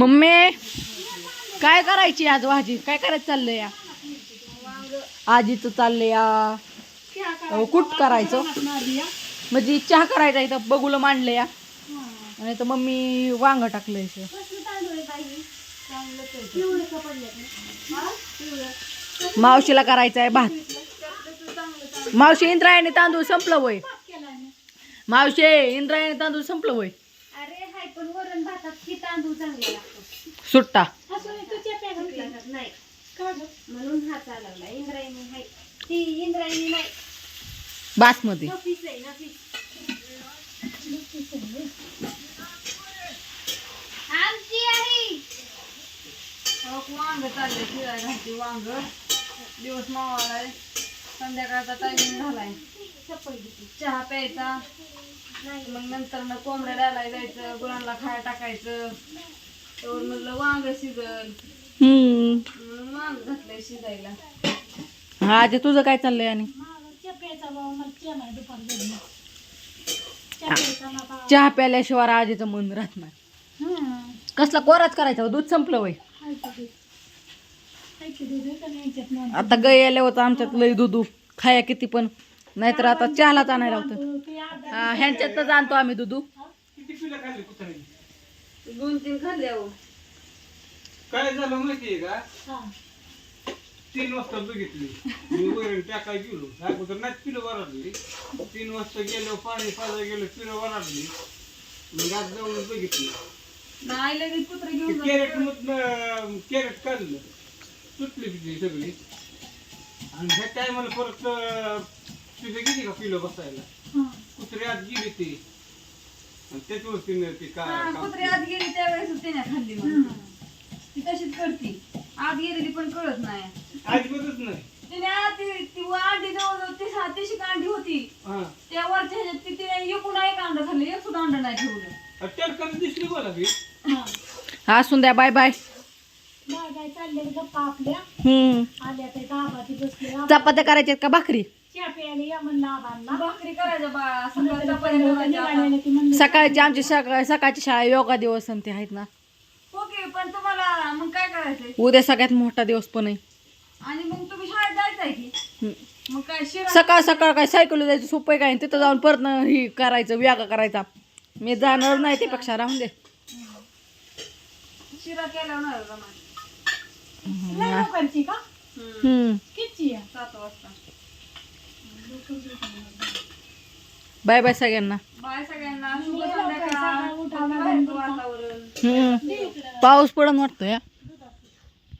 Mummy काय करायची आज भाजी? काय करायचं चाललंय या? आजीचं चाललंय या. कुट करायचं? म्हणजे चहा करायचा इथं बघूला मांडलं या. आणि तर मम्मी वांग टाकलंय इथं. मावशीला करायचं आहे भात. मावशी इंद्रायणी तांदूळ संपलं वय. मावशी इंद्रायणी तांदूळ संपलं वय. पण वरण भातात ही तांदूळ चांगला लागतो. सुट्टा. नाही म्हणून हा चालवला. इंद्रायणी हाय ती इंद्रायणी नाही. बासमती. नफीस आहे नफीस. आमची आहे वांग चाललंय फिरायला घालते वांग. दिवस मावालाय. संध्याकाळचा टायमिंग झालाय. चप्पल घेतली चहा प्यायचा. मग नंतर ना कोंबड्या डालाय जायचं गुरांना खाया टाकायचं. त्यावर म्हणलं वांग शिजल. म्हणून वांग घातलंय शिजायला. आज तुझं काय चाललंय आणि? चहा प्यायल्याशिवाय आजीचं मन राहत नाही. कसला कोराच करायचा हो? दूध संपलं वय. आता गय आल्या होतं आमच्यात लय दूध. खाया किती पण. नाहीतर आता चहालाच आणायला होतं ह्यांच्यातच आणतो आम्ही दुधू किती पिलं खाल्ली कुत्र्याने दोन तीन खाल्ले अहो. काय झालं माहितीये का? तीन वाजता बघितली. मी वैरण टाकाय गेलो. अगोदर नाही पिलं वराडली. तीन वाजता गेलो पाणी पाजा गेलो पिलं वराडली. मग आज जाऊन बघितली. नाही लगेच कुत्रे घेऊन जातो. कॅरेट मधनं कॅरेट काढलं. सुटली तिची सगळी. आणि ह्या टायमाला परत अं, तिथे गेली का पिलं बसायला? कुत्रे आत गेली ती. आणि त्याच्यावरती न ती का हा, कुत्रे आत गेली त्यावेळेस त्याने खाल्ली मग. ती तशीच करती. आत गेलेली पण कळत नाही. अजिबातच नाही. तिने आत ती ती अंडी जवळ ती सातीशी अंडी होती. हा. त्या वरच्या ह्याच्यात ती तिने एकूण एक अंड खाल्लं एक सुद्धा अंड नाही ठेवलं. टरकन दिसली बोला की असून द्या बाय बाय. काय चालले गप्पा आपल्या. हम्म. आल्या ते गावात बसले. चपात्या करायच्यात का भाकरी? चहा प्यायला या म्हणलं आबांना भाकरी करायच्या बा सकाळी निघालेलं ती म्हणलं सकाळची आमची सकाळ सकाळची शाळा योगा दिवस आणि ते आहेत ना. ओके पण तुम्हाला मग काय करायचंय? उद्या सगळ्यात मोठा दिवस पण आहे. आणि मग तुम्ही शाळेत जायचंय की? हम्म. मग काय शिरा सकाळ सकाळ काय सायकल जायचं सोपं आहे काय? तिथं जाऊन परत ही करायचं व्यागा करायचा. मी जाणार नाही ते पेक्षा राहून दे. शिरा केला होणार का मग? लय लोकांची का? हम्म. किती आहे? सात वाजता. बाय बाय सगळ्यांना. बाय सगळ्यांना. शुभ लय लवकर संध्याकाळ सकाळी उठावं बाहेरचं वातावरण. हम्म. पाऊस पडून वाटतो या.